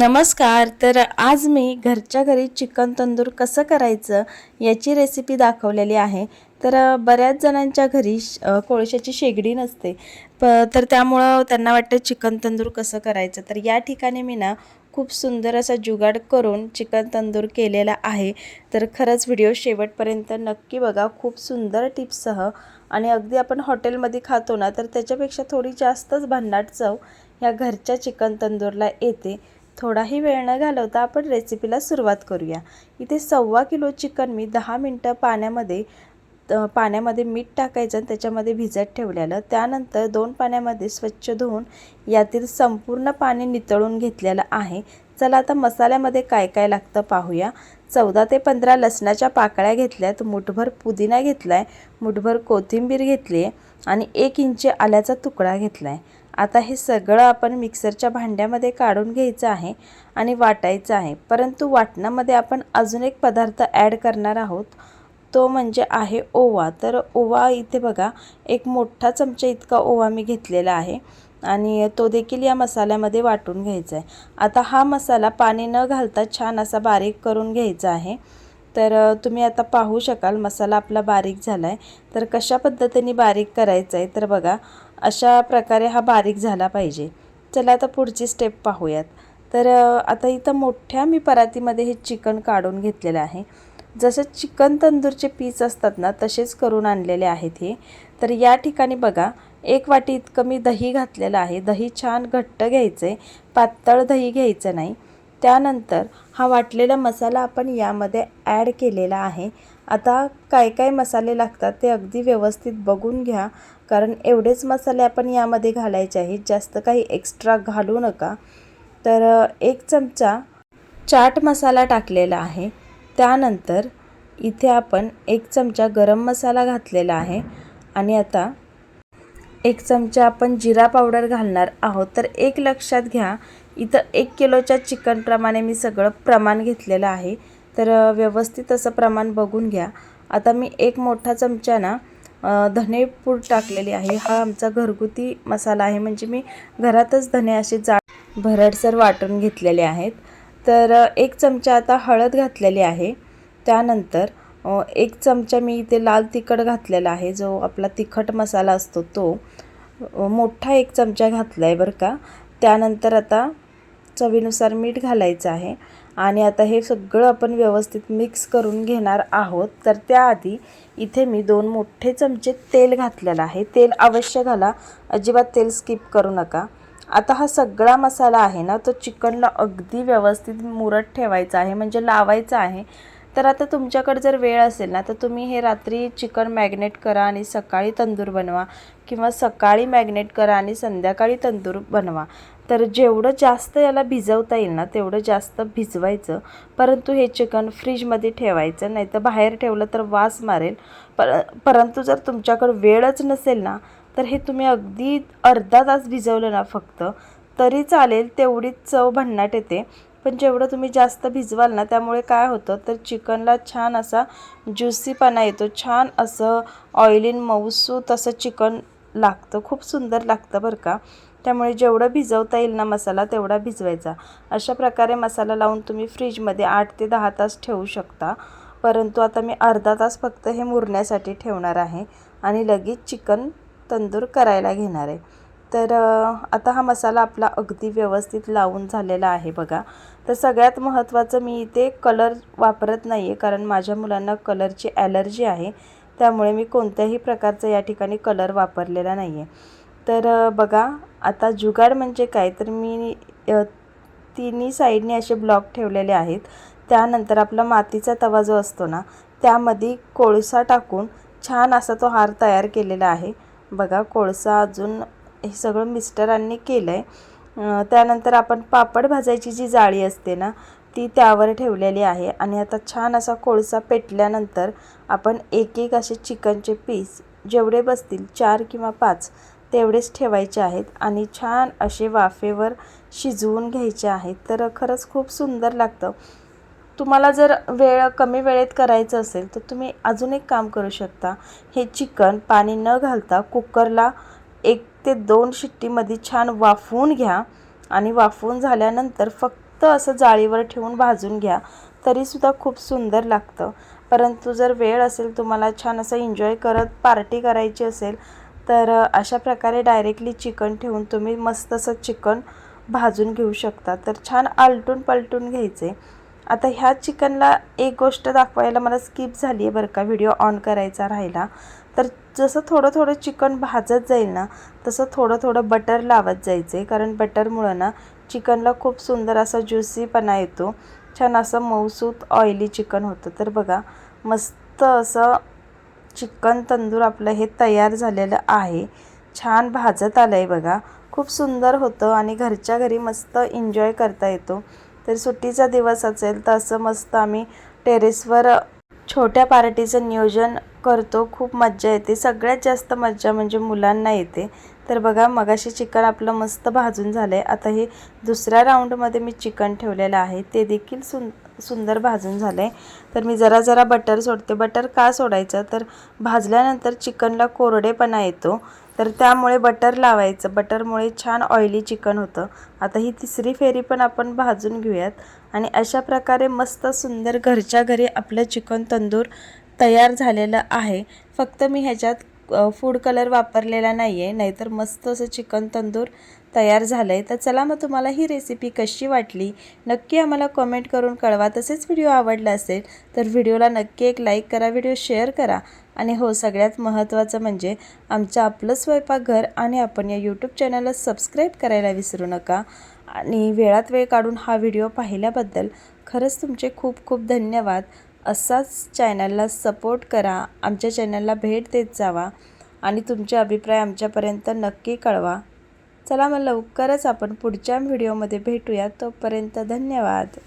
नमस्कार तर आज मी घरच्या घरी चिकन तंदूर कसं करायचं याची रेसिपी दाखवलेली आहे. तर बऱ्याच जणांच्या घरी श- कोळशाची शेगडी नसते. प तर त्यामुळं त्यांना वाटतं चिकन तंदूर कसं करायचं. तर या ठिकाणी मी ना खूप सुंदर असा जुगाड करून चिकन तंदूर केलेला आहे. तर खरंच व्हिडिओ शेवटपर्यंत नक्की बघा. खूप सुंदर टिप्ससह. आणि अगदी आपण हॉटेलमध्ये खातो ना तर त्याच्यापेक्षा थोडी जास्तच भन्नाट चव ह्या घरच्या चिकन तंदूरला येते. थोडाही वेळ न घालवता आपण रेसिपीला सुरुवात करूया. इथे सव्वा किलो चिकन मी दहा मिनटं पाण्यामध्ये पाण्यामध्ये मीठ टाकायचं आणि त्याच्यामध्ये भिजत ठेवलेलं. त्यानंतर दोन पाण्यामध्ये स्वच्छ धुवून यातील संपूर्ण पाणी नितळून घेतलेलं आहे. चला आता मसाल्यामध्ये काय काय लागतं पाहूया. चौदा ते पंधरा लसणाच्या पाकळ्या घेतल्यात. मुठभर पुदिना घेतला आहे मुठभर कोथिंबीर घेतली आहे आणि एक इंची आल्याचा तुकडा घेतला आहे आता हे सगळं आपण मिक्सरच्या भांड्यामध्ये काढून घ्यायचं आहे आणि वाटायचं आहे. परंतु वाटणामध्ये आपण अजून एक पदार्थ ॲड करणार आहोत. तो म्हणजे आहे ओवा. तर ओवा इथे बघा एक मोठा चमचा इतका ओवा मी घेतलेला आहे आणि तो देखील या मसाल्यामध्ये वाटून घ्यायचा आहे. आता हा मसाला पाणी न घालता छान असा बारीक करून घ्यायचा आहे. तर तुम्ही आता पाहू शकाल मसाला आपला बारीक झाला आहे तर कशा पद्धतीने बारीक करायचा आहे? तर बघा अशा प्रकारे हा बारीक झाला पाहिजे. चला आता पुढची स्टेप पाहूयात. तर आता इथं मोठ्या मी परातीमध्ये हे चिकन काढून घेतलेलं आहे. जसं चिकन तंदूरचे पीस असतात ना तसेच करून आणलेले आहेत हे. तर या ठिकाणी बघा एक वाटी इतकं मी दही घातलेलं आहे. दही छान घट्ट घ्यायचं आहे पातळ दही घ्यायचं नाही. त्यानंतर हा वाटलेला मसाला आपण यामध्ये ॲड केलेला आहे. आता काय काय मसाले लागतात ते अगदी व्यवस्थित बघून घ्या. कारण एवढेच मसाले आपण यामध्ये घालायचे आहेत जास्त काही एक्स्ट्रा घालू नका. तर एक चमचा चाट मसाला टाकलेला आहे. त्यानंतर इथे आपण एक चमचा गरम मसाला घातलेला आहे. आणि आता एक चमचा आपण जिरा पावडर घालणार आहोत. तर एक लक्षात घ्या इथं एक किलोच्या चिकनप्रमाणे मी सगळं प्रमाण घेतलेलं आहे. तर व्यवस्थित असं प्रमाण बघून घ्या. आता मी एक मोठा चमचा ना धने पूड टाकलेली आहे. हा आमचा घरगुती मसाला आहे. म्हणजे मी घरातच धने असे जाड भरडसर वाटून घेतलेले आहेत. तर एक चमचा आता हळद घातलेली आहे. त्यानंतर एक चमचा मी इथे लाल तिखट घातलेला आहे. जो आपला तिखट मसाला असतो तो मोठा एक चमचा घातला आहे बरं का. त्यानंतर आता चवीनुसार मीठ घालायचं आहे. आणि आता हे सगळं आपण व्यवस्थित मिक्स करून घेणार आहोत. तर त्याआधी इथे मी दोन मोठे चमचे तेल घातलेलं आहे. तेल अवश्य घाला. अजिबात तेल स्किप करू नका. आता हा सगळा मसाला आहे ना तो चिकनला अगदी व्यवस्थित मुरत ठेवायचा आहे. म्हणजे लावायचा आहे. तर आता तुमच्याकडे जर वेळ असेल ना तर तुम्ही हे रात्री चिकन मॅग्नेट करा आणि सकाळी तंदूर बनवा किंवा सकाळी मॅग्नेट करा आणि संध्याकाळी तंदूर बनवा. तर जेवढं जास्त याला भिजवता येईल ना तेवढं जास्त भिजवायचं. परंतु हे चिकन फ्रीजमध्ये ठेवायचं नाही तर बाहेर ठेवलं तर वास मारेल. पर परंतु जर तुमच्याकडं वेळच नसेल ना तर हे तुम्ही अगदी अर्धा तास भिजवलं ना फक्त तरी चालेल तेवढीच चव भन्नाट येते. पण जेवढं तुम्ही जास्त भिजवाल ना त्यामुळे काय होतं तर चिकनला छान असा ज्युसीपणा येतो. छान असं ऑइलीन मऊसूत असं चिकन लागतं. खूप सुंदर लागतं बरं का. त्यामुळे जेवढं भिजवता येईल ना मसाला तेवढा भिजवायचा. अशा प्रकारे मसाला लावून तुम्ही फ्रीजमध्ये आठ ते दहा तास ठेवू शकता. परंतु आता मी अर्धा तास फक्त हे मुरण्यासाठी ठेवणार आहे आणि लगेच चिकन तंदूर करायला घेणार आहे. तर आता हा मसाला आपला अगदी व्यवस्थित लावून झालेला आहे बघा. तर सगळ्यात महत्त्वाचं मी इथे कलर वापरत नाही आहे कारण माझ्या मुलांना कलरची ॲलर्जी आहे. त्यामुळे मी कोणत्याही प्रकारचा या ठिकाणी कलर वापरलेला नाही आहे तर बघा आता जुगाड म्हणजे काय? तर मी तिन्ही साईडने असे ब्लॉक ठेवलेले आहेत. त्यानंतर आपला मातीचा तवा जो असतो ना त्यामध्ये कोळसा टाकून छान असा तो हार तयार केलेला आहे. बघा कोळसा अजून हे सगळं मिस्टरांनी केलं आहे त्यानंतर आपण पापड भाजायची जी जाळी असते ना ती त्यावर ठेवलेली आहे. आणि आता छान असा कोळसा पेटल्यानंतर आपण एक एक असे चिकनचे पीस जेवढे बसतील चार किंवा पाच तेवढेच ठेवायचे आहेत. आणि छान असे वाफेवर शिजवून घ्यायचे आहेत. तर खरंच खूप सुंदर लागतं. तुम्हाला जर वेळ कमी वेळेत करायचं असेल तर तुम्ही अजून एक काम करू शकता. हे चिकन पाणी न घालता कुकरला एक ते दोन शिट्टीमध्ये छान वाफवून घ्या आणि वाफवून झाल्यानंतर फक्त असं जाळीवर ठेवून भाजून घ्या. तरीसुद्धा खूप सुंदर लागतं. परंतु जर वेळ असेल तुम्हाला छान असं एन्जॉय करत पार्टी करायची असेल तर अशा प्रकारे डायरेक्टली चिकन ठेवून तुम्ही मस्त असं चिकन भाजून घेऊ शकता. तर छान आलटून पलटून घ्यायचे. आता ह्या चिकनला एक गोष्ट दाखवायला मला स्किप झाली आहे बरं का व्हिडिओ ऑन करायचा राहिला. तर जसं थोडं थोडं चिकन भाजत जाईल ना तसं थोडं थोडं बटर लावत जायचे. कारण बटरमुळं ना चिकनला खूप सुंदर असा ज्युसीपणा येतो. छान असं मऊसूत ऑइली चिकन होतं. तर बघा मस्त असं चिकन तंदूर आपलं हे तयार झालेलं आहे. छान भाजत आलं आहे बघा. खूप सुंदर होतं आणि घरच्या घरी मस्त एन्जॉय करता येतो. तर सुट्टीचा दिवस असेल तर असं मस्त आम्ही टेरेसवर छोट्या पार्टीचं नियोजन करतो खूप मज्जा येते. सगळ्यात जास्त मज्जा म्हणजे मुलांना येते. तर बघा मगाशी चिकन आपलं मस्त भाजून झालं आहे आता हे दुसऱ्या राऊंडमध्ये मी चिकन ठेवलेलं आहे. ते देखील सुं सुंदर भाजून झालं आहे तर मी जरा जरा बटर सोडते. बटर का सोडायचं? तर भाजल्यानंतर चिकनला कोरडेपणा येतो. तर त्यामुळे बटर लावायचं. बटरमुळे छान ऑइली चिकन होतं. आता ही तिसरी फेरी पण आपण भाजून घेऊयात. आणि अशा प्रकारे मस्त सुंदर घरच्या घरी आपलं चिकन तंदूर तयार झालेलं आहे. फक्त मी ह्याच्यात फूड कलर वापरलेला नाही आहे नाहीतर मस्त असं चिकन तंदूर तयार झालं आहे तर चला मग तुम्हाला ही रेसिपी कशी वाटली? नक्की आम्हाला कमेंट करून कळवा. तसेच व्हिडिओ आवडला असेल तर व्हिडिओला नक्की एक लाईक करा व्हिडिओ शेअर करा. आणि हो सगळ्यात महत्त्वाचं म्हणजे आमचं आपलं स्वयंपाकघर आणि आपण या यूट्यूब चॅनलला सबस्क्राईब करायला विसरू नका. आणि वेळात वेळ काढून हा व्हिडिओ पाहिल्याबद्दल खरंच तुमचे खूप खूप धन्यवाद. असाच चॅनलला सपोर्ट करा आमच्या चॅनलला भेट देत जावा आणि तुमचे अभिप्राय आमच्यापर्यंत नक्की कळवा. चला मग लवकरच आपण पुढच्या व्हिडिओमध्ये भेटूया. तोपर्यंत धन्यवाद.